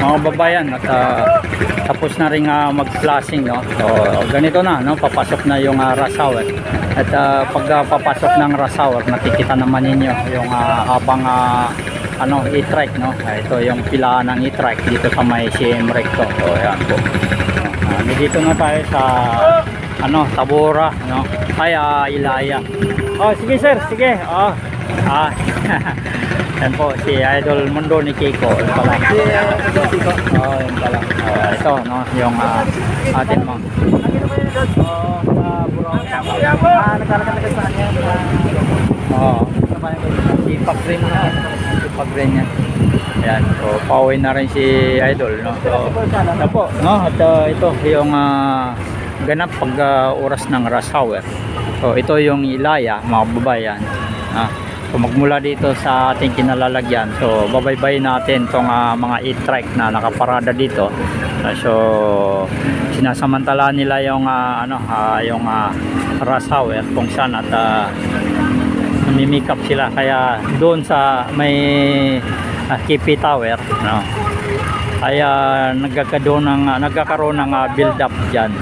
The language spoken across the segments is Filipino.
mga babayan at ah, tapos na rin ah, mag-flashing no. So ganito na no, papasok na yung uh, rush hour. At ah, pag ah, papasok ng rush hour, nakikita naman ninyo yung ah, habang ah, ano, e-trike no. Ito yung pilaan ng e-trike dito sa may CM Recto. So ayan po. Ah, dito na tayo sa ano, Tabora no. Ay ah, Ilaya. Oh, sige sir, sige. Oh. Ah. Yan po, si Idol Mundo ni Kiko. Yun pala. Si Idol Kiko. Oo, yun pala. Oh, ito, no, yung uh, atin mo. Oo. Sipag rin na. Sipag rin yan. Ayan, so pauwi na rin si Idol, no? So, ito po, no? At uh, ito, yung uh, ganap pag uh, oras ng rush hour. So, ito yung Ilaya, mga babayan. Ah, so, magmula dito sa ating kinalalagyan. So, babaybay natin tong ah, mga e-trike na nakaparada dito. Ah, so, sinasamantala nila yung ah, ano, ah, yung ah, rush hour kung saan at ah, namimikap sila kaya doon sa may uh, Kipi Tower no ay ah, nagkakaroon ng ah, nagkakaroon ng ah, build up diyan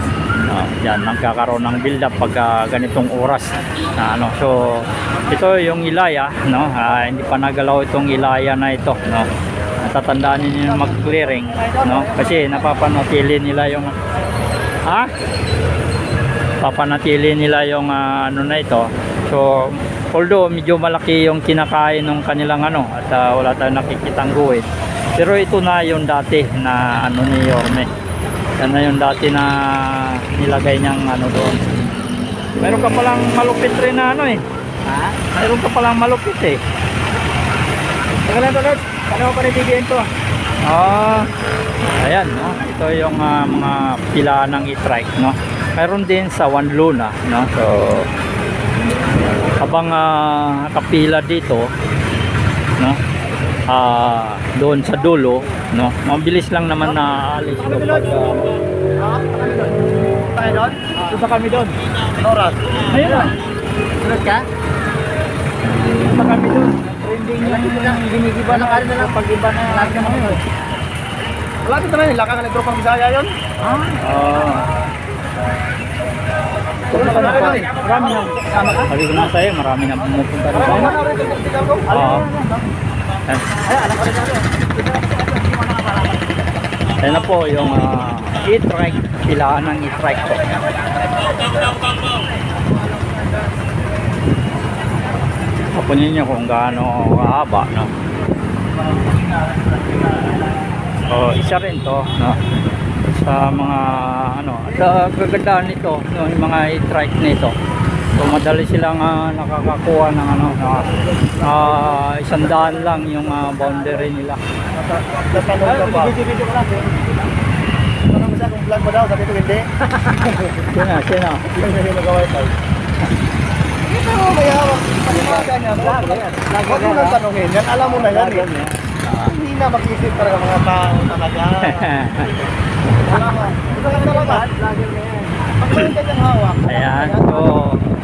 no diyan nagkakaroon ng build up pag ah, ganitong oras na ano. So ito yung Ilaya no? Ah, hindi pa nagalaw itong Ilaya na ito no? Natatandaan niyo yung mag-clearing no? Kasi napapanatili nila yung ha? Papanatili nila yung ah, ano na ito. So although medyo malaki yung kinakain ng kanilang ano at ah, wala tayong nakikitang guhit pero ito na yung dati na ano ni Yorme. Yan na yung dati na nilagay niyang ano doon meron ka palang malupit rin na ano eh Ha? meron ka palang malupit eh Teka lang to, Lord. Ko pa rin bibigyan to? Ah, ayan, no? Ito yung ah, mga pila ng e-trike, no? Meron din sa One Luna, no? So, habang ah, nakapila dito, no? Ah, doon sa dulo, no? Mabilis lang naman na alis yung pag, ah, Tayo doon? Punta kami doon. Oras. Ayun na. Sunod ka? Punta kami doon. Trending yung Ginigiba ng na lang. pag iba na Lahat mga yun. Malapit naman yung laka ka nagtropang Bisaya yun. Ah. Na kayo eh. Marami na. Kasama ka? Sabi ko na sa'yo, marami na pumupunta ka rin yung sigaw ko. Oo. Ayan. Ay, alam ko natin. Ayan na po yung ah, e-trike, pilaan ng e-trike po. Kapunin niyo kung gaano kahaba, no? Oh, isa rin to, no? Sa mga ano, sa kagandaan nito, no, yung mga e-trike nito. So madali silang ah, nakakakuha ng ano, na, ah, isang daan lang yung ah, boundary nila. Vlog mo daw, sabi ko hindi. Sino, sino? Hindi na nag-wifi. Ito mo may hawak. Paniwagan niya. Vlog yan. Huwag mo nang tanongin. Yan alam mo na yan eh. Hindi na mag-isip talaga mga tao talaga. Wala mo. Ito lang talaga. Vlogger na yan. Pag meron ka dyan hawak. Ayan, so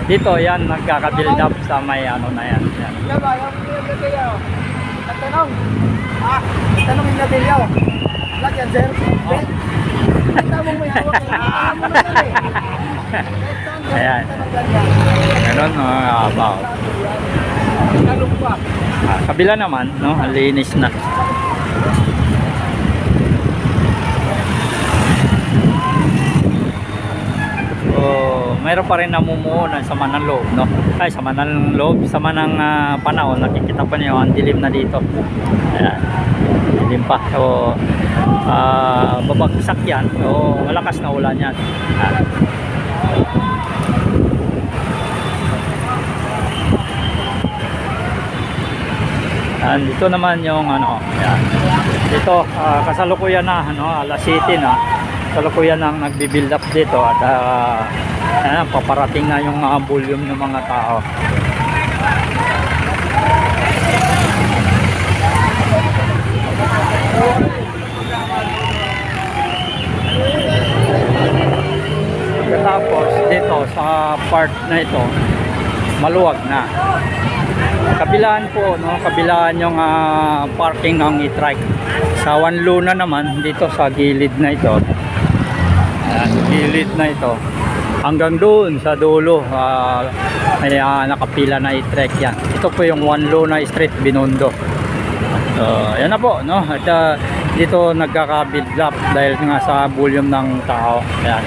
dito yan nagkaka-build up sa may ano na yan. yan. Yan ba? Yung yung kaya. Nagtanong. Ah, tanongin na din yaw. Vlog yan, sir. Ben. Ayan. Mga kabaw. Tanong pa. Ah, kabila naman, no, linis na. So, mayroon pa rin namumuo ng sama ng loob, no? Ay, sama ng loob, sama ng ah, panahon, nakikita pa niyo, ang dilim na dito. Ayan, dilim pa. So, ah, babagsak yan. So, malakas na ulan yan. Ah. Ayan, dito naman yung ano, ayan. Dito, ah, kasalukuyan na, ano, alas 7 na. Kasalukuyan ang nagbi-build up dito at ah, ayan, paparating na yung mga volume ng mga tao. Pagkatapos dito sa part na ito, maluwag na. kabilaan po, no? Kabilaan yung ah, parking ng e-trike. Sa One Luna naman, dito sa gilid na ito. Ayan, gilid na ito. Hanggang doon sa dulo, ah, may ah, nakapila na e-trike yan. Ito po yung One Luna Street, Binondo. So, yan na po, no? At ah, dito nagkaka-build up dahil nga sa volume ng tao. Ayan.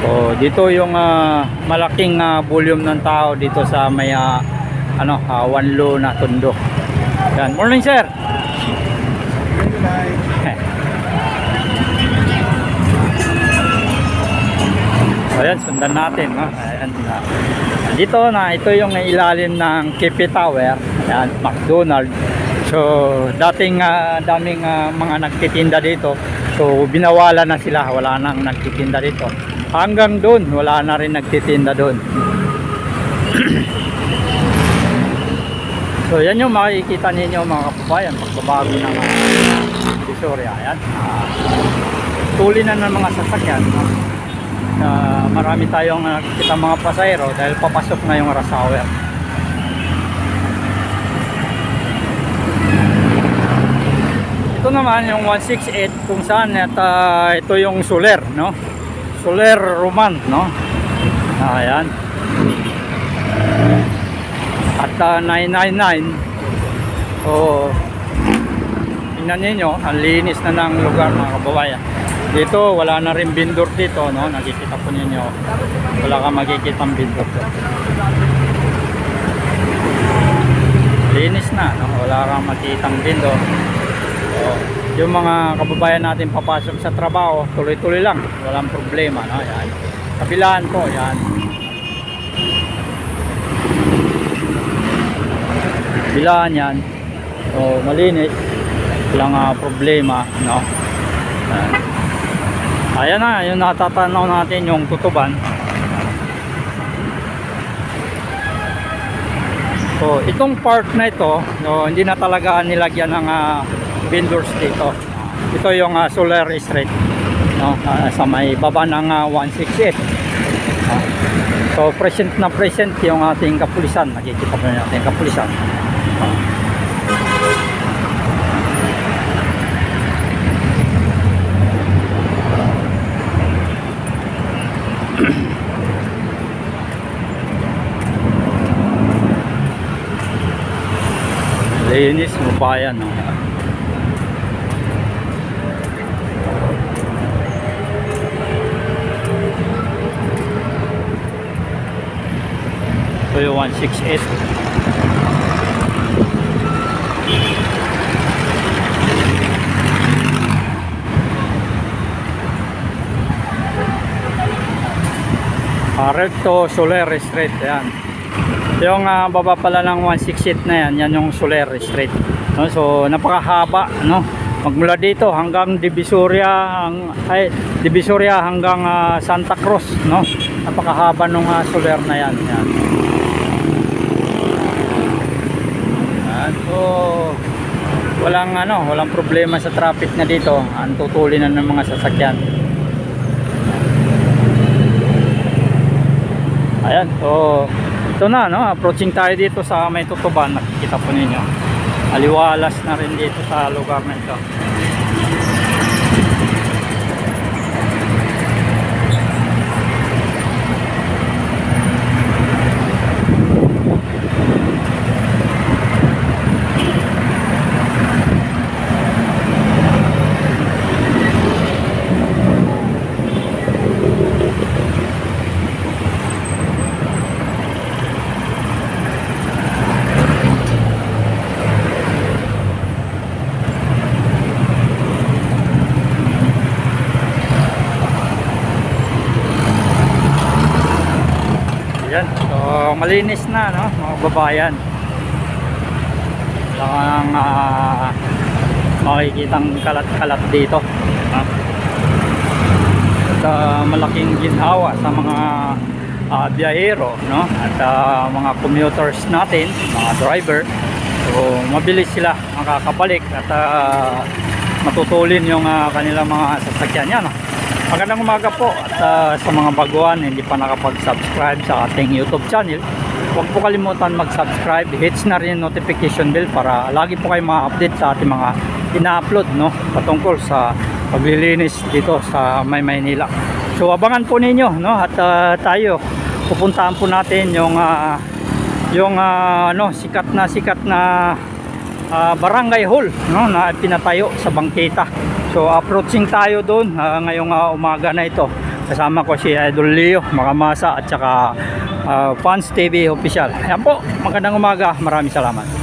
So, dito yung ah, malaking ah, volume ng tao dito sa may ah, ano, uh, Wanlo na Tondo. Yan. Morning, sir. Ayan, sundan natin, no? Ayan, na. Dito na, ito yung ilalim ng Kipi Tower. Ayan, McDonald. So, dating ah, daming ah, mga nagtitinda dito. So, binawala na sila. Wala nang nagtitinda dito. Hanggang doon, wala na rin nagtitinda doon. so, yan yung makikita ninyo mga kababayan. Pagbabago ng uh, Visoria. Ayan. Ah, tuloy na ng mga sasakyan. no? Na marami tayong nakikita mga pasahero dahil papasok na yung rush. Ito naman yung 168 kung saan at ah, ito yung Soler, no? Soler Roman, no? Ayan. At ah, 999 so tingnan ninyo ang linis na ng lugar mga kababayan dito wala na rin vendor dito no? Nakikita po ninyo. Wala ka makikita ang vendor linis na no? Wala kang makikita ang vendor. So, yung mga kababayan natin papasok sa trabaho tuloy-tuloy lang. Walang problema no? Yan. Kabilaan po yan. Kabilaan yan. So malinis. Walang ah, problema no? Yan. Ayan na, yung natatanaw natin yung tutuban. So, itong part na ito, no, hindi na talaga nilagyan ng ah, vendors dito. Ito yung ah, Solar Street, no, ah, sa may baba ng ah, 168. No. So, present na present yung ating kapulisan. Nakikita po natin kapulisan. No. Linis mo pa yan, no? Ito yung 168. Ah, Recto Soler Street, yan. Yung ah, baba pala ng 168 na yan, yan yung Soler Street. No, so napakahaba, no? Magmula dito hanggang Divisoria, ang ay Divisoria hanggang ah, Santa Cruz, no? Napakahaba nung ah, Soler na yan. Yan. Yan. So walang ano, walang problema sa traffic na dito. Ang tutulin na ng mga sasakyan. Ayan, so ito na, no? Approaching tayo dito sa may tutuban. Nakikita po ninyo. Aliwalas na rin dito sa lugar na ito. Ayan, so malinis na, no? Mga babayan. Lang uh, makikitang kalat-kalat dito. Ha? At ah, malaking ginhawa sa mga uh, biyahero, no? At ah, mga commuters natin, mga driver. So mabilis sila makakabalik at ah, matutulin yung ah, kanilang mga sasakyan yan. Magandang umaga po at ah, sa mga baguhan hindi pa nakapag-subscribe sa ating YouTube channel. Huwag po kalimutan mag-subscribe, hits na rin notification bell para lagi po kayo ma-update sa ating mga ina-upload no patungkol sa paglilinis dito sa May Maynila. So abangan po ninyo no at ah, tayo pupuntahan po natin yung ah, yung ah, ano sikat na sikat na ah, barangay hall no na pinatayo sa Bangkita. So approaching tayo doon ah, ngayong ah, umaga na ito. Kasama ko si Idol Leo, Makamasa at saka ah, Fans TV official. Yan po, magandang umaga. Maraming salamat.